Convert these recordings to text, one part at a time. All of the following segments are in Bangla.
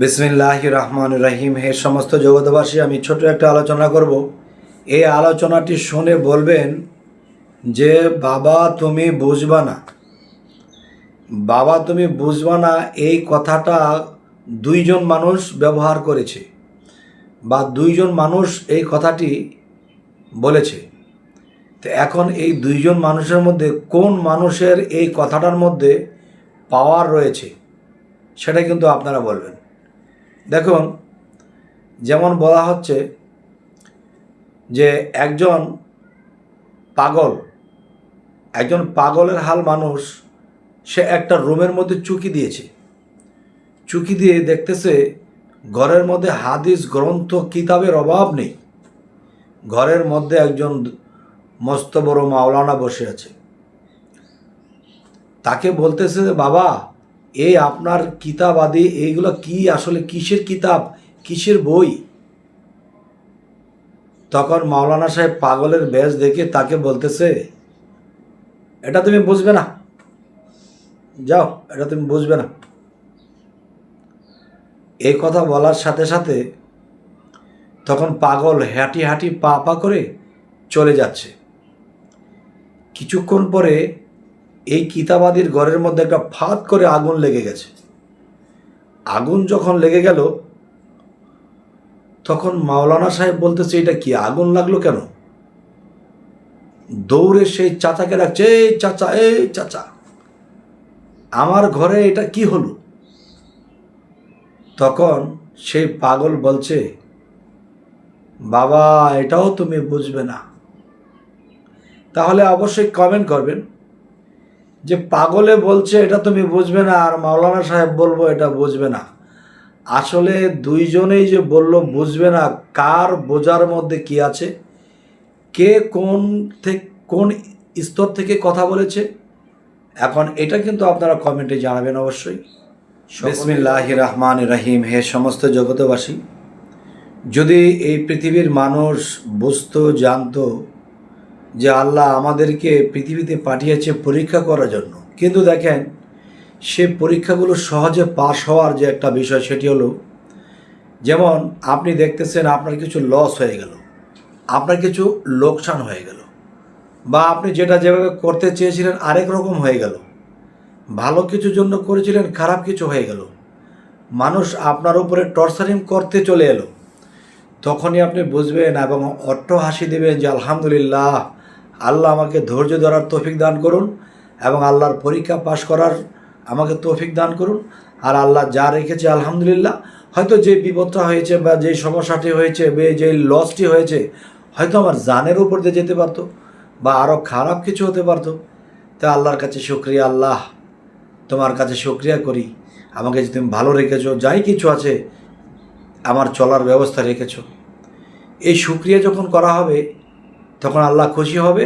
বিসমিল্লাহ রহমান রহিম। হে সমস্ত জগতবাসী আমি ছোট একটা আলোচনা করব। এই আলোচনাটি শুনে বলবেন যে, বাবা, তুমি বুঝবা না। বাবা, তুমি বুঝবা না, এই কথাটা দুইজন মানুষ ব্যবহার করেছে বা দুইজন মানুষ এই কথাটি বলেছে। তো এখন এই দুইজন মানুষের মধ্যে কোন মানুষের এই কথাটার মধ্যে পাওয়ার রয়েছে, সেটা কিন্তু আপনারা বলবেন। দেখুন, যেমন বলা হচ্ছে যে একজন পাগল, একজন পাগলের হাল মানুষ, সে একটা রুমের মধ্যে চুকি দিয়েছে। চুকি দিয়ে দেখতেছে ঘরের মধ্যে হাদিস, গ্রন্থ, কিতাবের অভাব নেই। ঘরের মধ্যে একজন মস্ত বড় মাওলানা বসে আছে। তাকে বলতেছে যে, বাবা এই আপনার কিতাব আদি, এইগুলো কি আসলে, কিসের কিতাব, কিসের বই? তখন মাওলানা সাহেব পাগলের বেশ দেখে তাকে বলতেছে, এটা তুমি বুঝবে না। যাও, এটা তুমি বুঝবে না। এই কথা বলার সাথে সাথে তখন পাগল হাঁটি হাঁটি পা পা করে চলে যাচ্ছে। কিছুক্ষণ পরে এই কিতাবাদির ঘরের মধ্যে একটা ফাঁদ করে আগুন লেগে গেছে। আগুন যখন লেগে গেল, তখন মাওলানা সাহেব বলতেছে, এটা কি আগুন লাগল কেন? দৌড়ে সেই চাচাকে ডাকছে, এই চাচা এই চাচা, আমার ঘরে এটা কি হলো? তখন সেই পাগল বলছে, বাবা, এটাও তুমি বুঝবে না। তাহলে অবশ্যই কমেন্ট করবেন। যে পাগলে বলছে এটা তুমি বুঝবে না আর মাওলানা সাহেব বলব এটা বুঝবে না। আসলে দুইজনেই যে বলল বুঝবে না কার বোঝার মধ্যে কি আছে? কে কোন থেকে কোন স্তর থেকে কথা বলেছে? এখন এটা কিন্তু আপনারা কমেন্টে জানাবেন অবশ্যই। বিসমিল্লাহ রহমান রহিম হে সমস্ত জগতবাসী যদি এই পৃথিবীর মানুষ বুঝতো জানতো যে আল্লাহ আমাদেরকে পৃথিবীতে পাঠিয়েছে পরীক্ষা করার জন্য। কিন্তু দেখেন, সে পরীক্ষাগুলো সহজে পাশ হওয়ার যে একটা বিষয় সেটি হলো, যেমন আপনি দেখতেছেন আপনার কিছু লস হয়ে গেল, আপনার কিছু লোকসান হয়ে গেল, বা আপনি যেটা যেভাবে করতে চেয়েছিলেন আরেক রকম হয়ে গেল, ভালো কিছুর জন্য করেছিলেন, খারাপ কিছু হয়ে গেল, মানুষ আপনার উপরে টর্চারিং করতে চলে এলো, তখনই আপনি বুঝবেন এবং অট্ট হাসি দেবেন যে আলহামদুলিল্লাহ আল্লাহ আমাকে ধৈর্য ধরার তৌফিক দান করুন এবং আল্লাহর পরীক্ষা পাশ করার আমাকে তৌফিক দান করুন। আর আল্লাহ যা রেখেছে, আলহামদুলিল্লাহ। হয়তো যে বিপদটা হয়েছে বা যে সমস্যাটি হয়েছে বা যে লসটি হয়েছে, হয়তো আমার জানের উপর দিয়ে যেতে পারতো বা আরও খারাপ কিছু হতে পারতো। তা আল্লাহর কাছে শুক্রিয়া, আল্লাহ। তোমার কাছে শুক্রিয়া করি। আমাকে যে তুমি ভালো রেখেছো, যাই কিছু আছে, আমার চলার ব্যবস্থা রেখেছো। এই সুক্রিয়া যখন করা হবে তখন আল্লাহ খুশি হবে।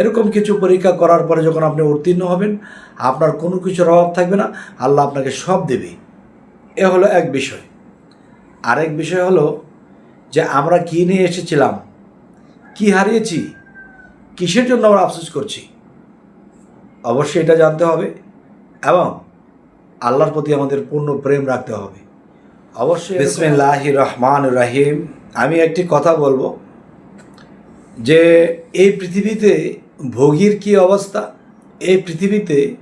এরকম কিছু পরীক্ষা করার পরে যখন আপনি উত্তীর্ণ হবেন, আপনার কোনো কিছুর অভাব থাকবে না, আল্লাহ আপনাকে সব দেবে। এ হলো এক বিষয়। আরেক বিষয় হলো যে আমরা কী নিয়ে এসেছিলাম, কি হারিয়েছি, কিসের জন্য আমরা আফসোস করছি? অবশ্যই এটা জানতে হবে এবং আল্লাহর প্রতি আমাদের পূর্ণ প্রেম রাখতে হবে। অবশ্যই বিসমিল্লাহ রহমান রাহিম। আমি একটি কথা বলব। যে এই পৃথিবীতে ভোগীর কি অবস্থা? এই পৃথিবীতে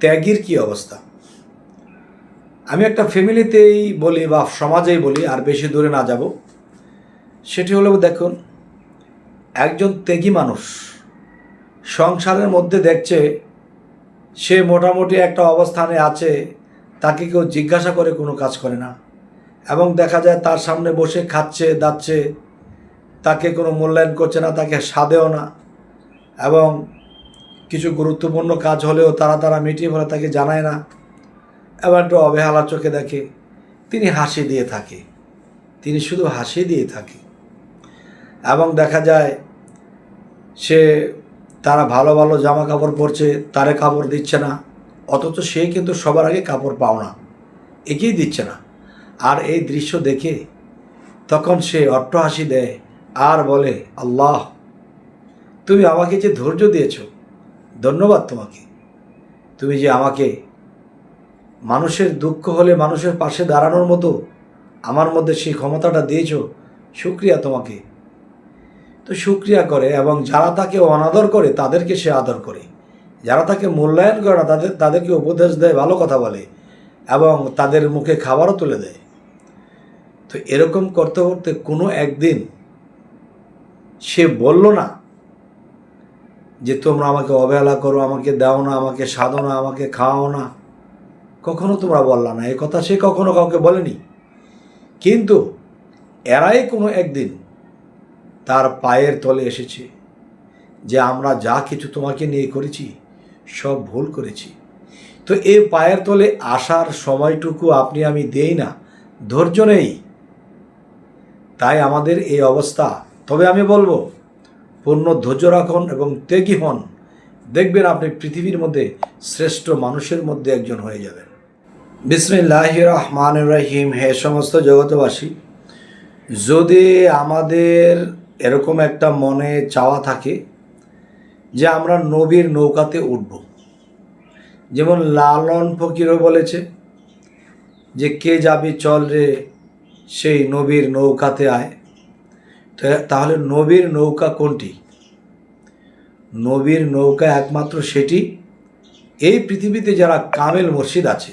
ত্যাগীর কি অবস্থা? আমি একটা ফ্যামিলিতেই বলি বা সমাজেই বলি, আর বেশি দূরে না যাব। সেটি হলো, দেখুন, একজন ত্যাগী মানুষ সংসারের মধ্যে দেখছে সে মোটামুটি একটা অবস্থানে আছে, তাকে কেউ জিজ্ঞাসা করে কোনো কাজ করে না। এবং দেখা যায় তার সামনে বসে খাচ্ছে, দাচ্ছে তাকে কোনো মূল্যায়ন করছে না, তাকে সাদেও না। এবং কিছু গুরুত্বপূর্ণ কাজ হলেও তারা তারা মিটিয়ে ফেলে, তাকে জানায় না। এবার একটু অবহেলার চোখে দেখে, তিনি হাসি দিয়ে থাকে। তিনি শুধু হাসি দিয়ে থাকে। এবং দেখা যায়, সে তারা ভালো ভালো জামা কাপড় পরছে, তারে কাপড় দিচ্ছে না। অথচ সে কিন্তু সবার আগে কাপড় পাও না, একেই দিচ্ছে না। আর এই দৃশ্য দেখে তখন সে অট্টহাসি দেয় আর বলে, আল্লাহ, তুমি আমাকে যে ধৈর্য দিয়েছ, ধন্যবাদ তোমাকে। তুমি যে আমাকে মানুষের দুঃখ হলে মানুষের পাশে দাঁড়ানোর মতো আমার মধ্যে সেই ক্ষমতাটা দিয়েছ, শুক্রিয়া তোমাকে। তো শুক্রিয়া করে এবং যারা তাকে অনাদর করে, তাদেরকে সে আদর করে। যারা তাকে মূল্যায়ন করে না, তাদের, তাদেরকে উপদেশ দেয়, ভালো কথা বলে এবং তাদের মুখে খাবারও তুলে দেয়। তো এরকম করতে করতে কোনো একদিন সে বলল না যে তোমরা আমাকে অবহেলা করো, আমাকে দাও না, আমাকে সাধো না, আমাকে খাওয়াও না। কখনো তোমরা বললা না। এই কথা সে কখনো কাউকে বলেনি। কিন্তু এরাই কোনো একদিন তার পায়ের তলে এসেছে যে আমরা যা কিছু তোমাকে নিয়ে করেছি, সব ভুল করেছি। তো এই পায়ের তলে আসার সময়টুকু আপনি আমি দেই না, ধৈর্য নেই। তাই আমাদের এই অবস্থা তবে আমি বলব পূর্ণ ধৈর্য রাখুন এবং ত্যাগী হন। দেখবেন আপনি পৃথিবীর মধ্যে শ্রেষ্ঠ মানুষের মধ্যে একজন হয়ে যাবেন। বিসমিল্লাহ রহমান রহিম। হে সমস্ত জগতবাসী যদি আমাদের এরকম একটা মনে চাওয়া থাকে যে আমরা নবীর নৌকাতে উঠব, যেমন লালন ফকিরও বলেছে যে, কে যাবি চল রে, সেই নবীর নৌকাতে আয়। তাহলে নবীর নৌকা কোনটি? নবীর নৌকা একমাত্র সেটি। এই পৃথিবীতে যারা কামেল মসজিদ আছে,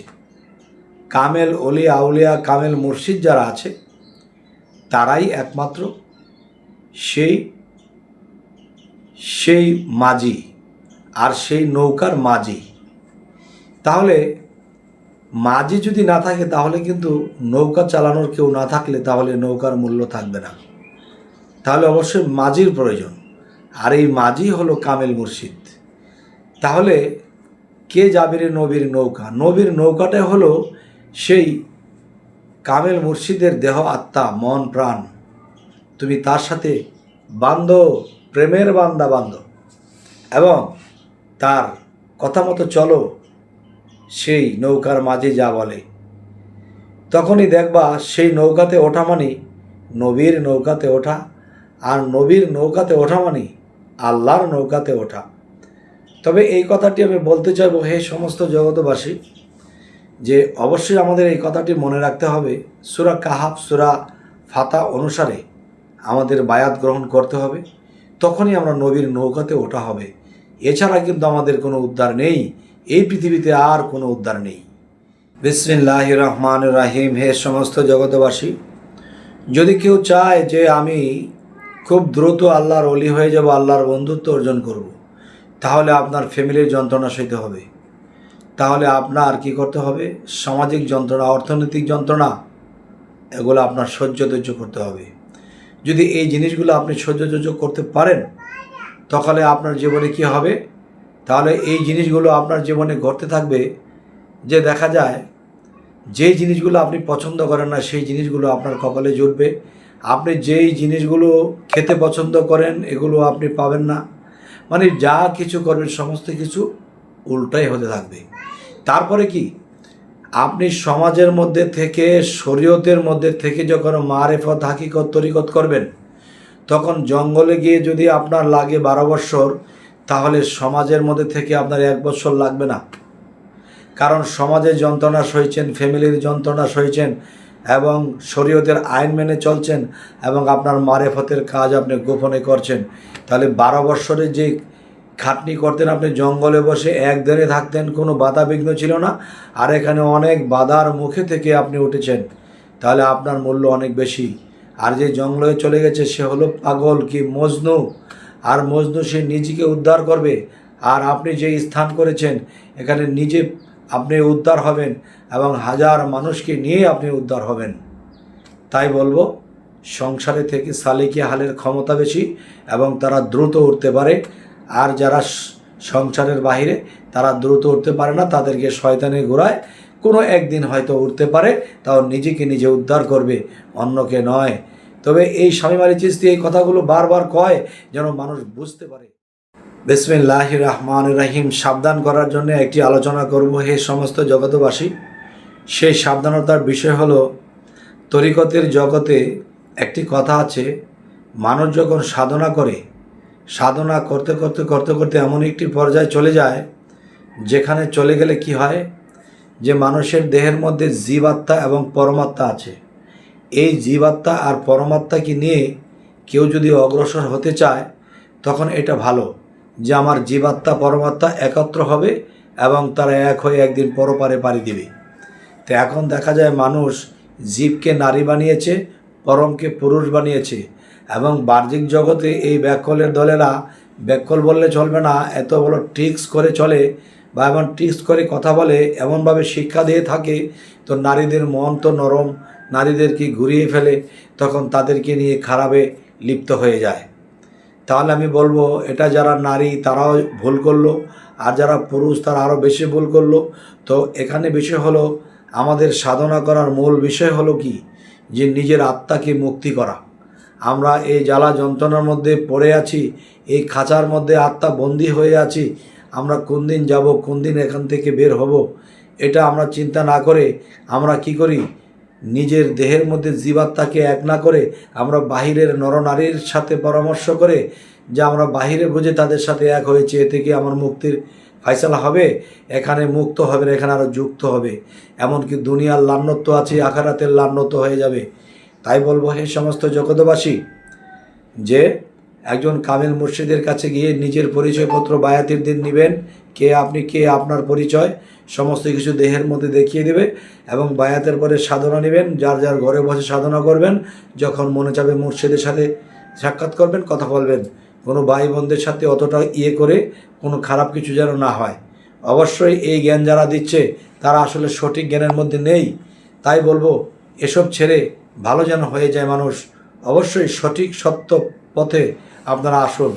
কামেল অলি আউলিয়া, কামেল মসজিদ যারা আছে, তারাই একমাত্র সেই সেই মাঝি আর সেই নৌকার মাঝি। তাহলে মাঝি যদি না থাকে, তাহলে কিন্তু নৌকা চালানোর কেউ না থাকলে তাহলে নৌকার মূল্য থাকবে না। তাহলে অবশ্যই মাঝির প্রয়োজন। আর এই মাঝি হলো কামেল মুর্শিদ। তাহলে কে যাবে নবীর নৌকা? নবীর নৌকাটা হলো সেই কামেল মুর্শিদের দেহ, আত্মা, মন, প্রাণ। তুমি তার সাথে বান্ধ, প্রেমের বান্দা বান্ধ। এবং তার কথা মতো চলো, সেই নৌকার মাঝে যা বলে। তখনই দেখবা সেই নৌকাতে ওঠা মানে নবীর নৌকাতে ওঠা আর নবীর নৌকাতে ওঠা মানে আল্লাহর নৌকাতে ওঠা। তবে এই কথাটি আমি বলতে চাইব হে সমস্ত জগতবাসী যে অবশ্যই আমাদের এই কথাটি মনে রাখতে হবে, সুরা কাহাব সুরা ফাতা অনুসারে আমাদের বায়াত গ্রহণ করতে হবে, তখনই আমরা নবীর নৌকাতে ওঠা হবে। এছাড়া কিন্তু আমাদের কোনো উদ্ধার নেই, এই পৃথিবীতে আর কোনো উদ্ধার নেই। বিসমিল্লাহ রহমান রাহিম, হে সমস্ত জগতবাসী যদি কেউ চায় যে আমি খুব দ্রুত আল্লাহর অলি হয়ে যাব, আল্লাহর বন্ধুত্ব অর্জন করব। তাহলে আপনার ফ্যামিলির যন্ত্রণা সইতে হবে। তাহলে আপনার কি করতে হবে? সামাজিক যন্ত্রণা, অর্থনৈতিক যন্ত্রণা, এগুলো আপনার সহ্য ধৈর্য করতে হবে। যদি এই জিনিসগুলো আপনি সহ্য ধৈর্য করতে পারেন তাহলে আপনার জীবনে কি হবে? তাহলে এই জিনিসগুলো আপনার জীবনে ঘটতে থাকবে যে দেখা যায় যে জিনিসগুলো আপনি পছন্দ করেন না, সেই জিনিসগুলো আপনার কপালে জুটবে। আপনি যেই জিনিসগুলো খেতে পছন্দ করেন, এগুলো আপনি পাবেন না। মানে যা কিছু করবেন, সমস্ত কিছু উল্টাই হতে থাকবে। তারপরে কি? আপনি সমাজের মধ্যে থেকে, শরীয়তের মধ্যে থেকে যখন মারেফত, হাকিকত, তরিকত করবেন, তখন জঙ্গলে গিয়ে যদি আপনার লাগে বারো বৎসর, তাহলে সমাজের মধ্যে থেকে আপনার এক বছর লাগবে না। কারণ সমাজের যন্ত্রণা সইছেন, ফ্যামিলির যন্ত্রণা সইছেন এবং শরীয়তের আইন মেনে চলছেন এবং আপনার মারেফতের কাজ আপনি গোপনে করছেন। তাহলে বারো বৎসরে যে খাটনি করতেন, আপনি জঙ্গলে বসে এক দেড়ে থাকতেন, কোনো বাধা বিঘ্ন ছিল না। আর এখানে অনেক বাধার মুখে থেকে আপনি উঠেছেন। তাহলে আপনার মূল্য অনেক বেশি। আর যে জঙ্গলে চলে গেছে, সে হলো পাগল কি মজনু। আর মজনু সে নিজেকে উদ্ধার করবে। আর আপনি যে স্থান করেছেন, এখানে নিজে আপনি উদ্ধার হবেন এবং হাজার মানুষকে নিয়ে আপনি উদ্ধার হবেন। তাই বলব, সংসারে থেকে সালিকি হালের ক্ষমতা বেশি এবং তারা দ্রুত উঠতে পারে। আর যারা সংসারের বাইরে তারা দ্রুত উঠতে পারে না, তাদেরকে শয়তানে ঘোরায়। কোনো একদিন হয়তো উঠতে পারে, তাও নিজেকে নিজে উদ্ধার করবে, অন্যকে নয়। তবে এই স্বামী মারি চিস্তি এই কথাগুলো বারবার কয়, যেন মানুষ বুঝতে পারে। বিসমিল্লাহ রহমান রাহিম। সাবধান করার জন্য একটি আলোচনা করব হে সমস্ত জগতবাসী সেই সাবধানতার বিষয় হলো, তরিকতের জগতে একটি কথা আছে, মানুষ যখন সাধনা করে, সাধনা করতে করতে করতে করতে এমন একটি পর্যায়ে চলে যায়, যেখানে চলে গেলে কি হয়? যে মানুষের দেহের মধ্যে জীবাত্মা এবং পরমাত্মা আছে। এই জীবাত্মা আর পরমাত্মাকে নিয়ে কেউ যদি অগ্রসর হতে চায়, তখন এটা ভালো। যে আমার জীবাত্মা, পরমাত্মা একত্র হবে এবং তারা এক হয়ে একদিন পরপারে পাড়ি দিবে। তো এখন দেখা যায় মানুষ জীবকে নারী বানিয়েছে, পরমকে পুরুষ বানিয়েছে এবং বাহ্যিক জগতে এই ব্যাকলের দলেরা ব্যাকল বললে চলবে না, এত বড় ট্রিক্স করে চলে বা এমন ট্রিক্স করে কথা বলে, এমনভাবে শিক্ষা দিয়ে থাকে, তো নারীদের মন তো নরম নারীদেরকে ঘুরিয়ে ফেলে, তখন তাদেরকে নিয়ে খারাপে লিপ্ত হয়ে যায়। তাহলে আমি বলব, এটা যারা নারী তারাও ভুল করল, আর যারা পুরুষ তারা আরও বেশি ভুল করল। তো এখানে বিষয় হলো, আমাদের সাধনা করার মূল বিষয় হলো কি? যে নিজের আত্মাকে মুক্তি করা। আমরা এই জ্বালা যন্ত্রণার মধ্যে পড়ে আছি, এই খাঁচার মধ্যে আত্মা বন্দি হয়ে আছি, আমরা কোন দিন যাব, কোন দিন এখান থেকে বের হব, এটা আমরা চিন্তা না করে আমরা কি করি? নিজের দেহের মধ্যে জীবাত্মাকে এক না করে আমরা বাহিরের নরনারীর সাথে পরামর্শ করে যে আমরা বাহিরে বুঝে তাদের সাথে এক হয়েছে এ থেকে আমার মুক্তির ফাইসালা হবে? এখানে মুক্ত হবে না, এখানে আরও যুক্ত হবে। এমনকি দুনিয়ার লান্নত্ব আছে আখারাতের লান্নত্ব হয়ে যাবে। তাই বলব, হে সমস্ত জগতবাসী যে একজন কামিল মুর্শিদের কাছে গিয়ে নিজের পরিচয়পত্র বায়াতির দিন নেবেন, কে আপনি, কে আপনার পরিচয় সমস্ত কিছু দেহের মধ্যে দেখিয়ে দেবে এবং বায়াতের পরে সাধনা নেবেন, যার যার ঘরে বসে সাধনা করবেন, যখন মনে চাবে মুর্শিদের সাথে সাক্ষাৎ করবেন, কথা বলবেন। কোনো ভাই বোনদের সাথে অতটা ইয়ে করে কোনো খারাপ কিছু যেন না হয়। অবশ্যই এই জ্ঞান যারা দিচ্ছে, তারা আসলে সঠিক জ্ঞানের মধ্যে নেই। তাই বলব, এসব ছেড়ে ভালো যেন হয়ে যায় মানুষ, অবশ্যই সঠিক সত্য পথে আপনারা আসুন।